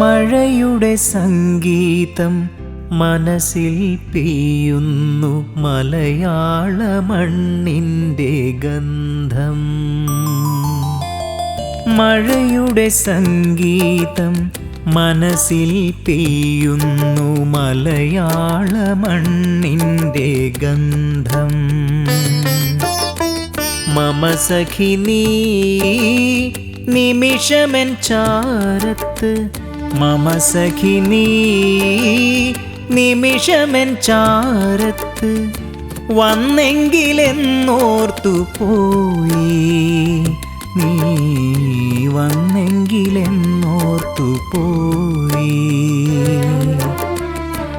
മഴയുടെ സംഗീതം മനസ്സിൽ പെയ്യുന്നു മലയാള മണ്ണിന്റെ ഗന്ധം. മഴയുടെ സംഗീതം മനസ്സിൽ പെയ്യുന്നു മലയാള മണ്ണിന്റെ ഗന്ധം. മമ സഖിനീ നിമിഷമെൻ ചാരത്ത് മമ നിമിഷമൻ ചാരത്ത് വന്നെങ്കിലെന്നോർത്തു പോയി. നീ വന്നെങ്കിലെന്നോർത്തു പോയി.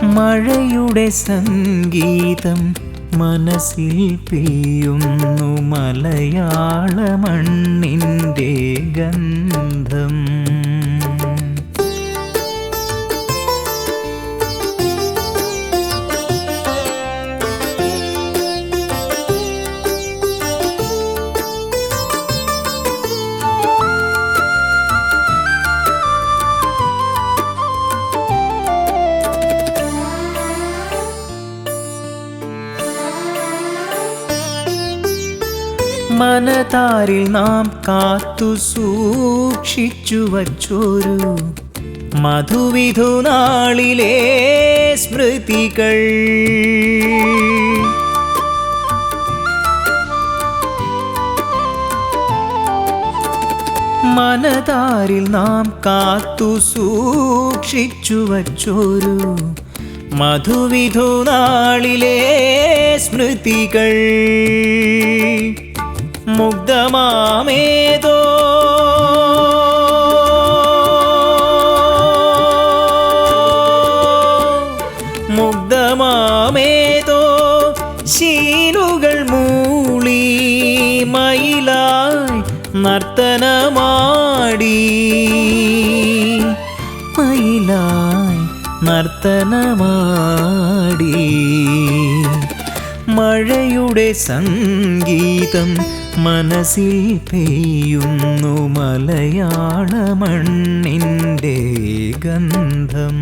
മഴയുടെ സംഗീതം മനസ്സിൽ പെയ്യുന്നു മലയാള മണ്ണിന്റെ ഗന്ധം. മനതാരിൽ നാം കാത്തു സൂക്ഷിച്ചു വച്ചൊരു മധുവിധു നാളിലെ സ്മൃതികൾ. മനതാരിൽ നാം കാത്തു സൂക്ഷിച്ചു വച്ചൊരു മധുവിധു നാളിലെ സ്മൃതികൾ. മുഗ്ധമാമേതോ? മുഗ്ധമാമേതോ? ശീലുകൾ മൂളി മയിലായി നർത്തനമാടി. മയിലായി നർത്തനമാടി. മഴയുടെ സംഗീതം മനസ്സിൽ പെയ്യുന്നു മലയാള മണ്ണിന്റെ ഗന്ധം.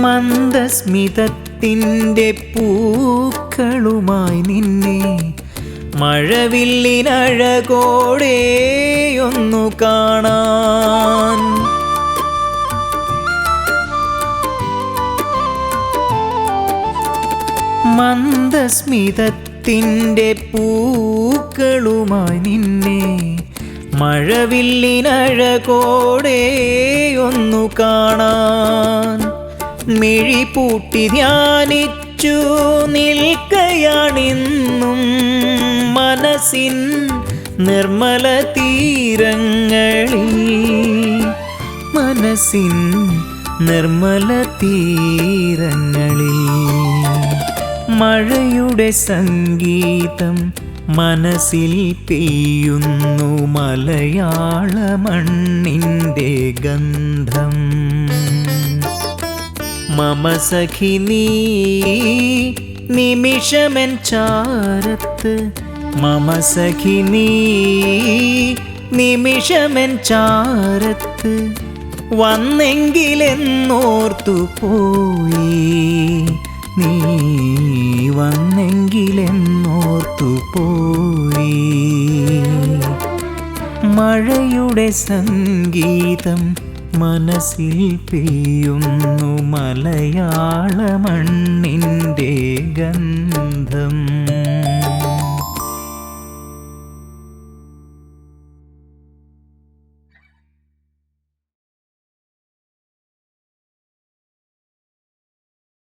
മന്ദസ്മിതത്തിന്റെ പൂക്കളുമായി നിന്നെ മഴവില്ലിനഴകോടെ ഒന്നു കാണാൻ. മന്ദസ്മിതത്തിന്റെ പൂക്കളുമായി നിന്നെ മഴവില്ലിനഴകോടെ ഒന്നു കാണാൻ. മിഴി പൂട്ടി ധ്യാനിച്ചു നിൽക്കയാണിന്നും മനസ്സിൻ നിർമ്മല തീരങ്ങളിൽ മനസ്സിൻ നിർമ്മല തീരങ്ങളിൽ മഴയുടെ സംഗീതം മനസ്സിൽ പെയ്യുന്നു മലയാള മണ്ണിന്റെ ഗന്ധം. മമ സഖി നീ നിമിഷമൻ ചാരത്ത്. മമ സഖി നീ നിമിഷമൻ ചാരത്ത്. വന്നെങ്കിലെന്നോർത്തു പോയി നീ വന്നെങ്കിലെന്നോർത്തു പോയി. മഴയുടെ സംഗീതം മനസ്സിൽ പെയ്യുന്നു മലയാള മണ്ണിന്റെ ഗന്ധം.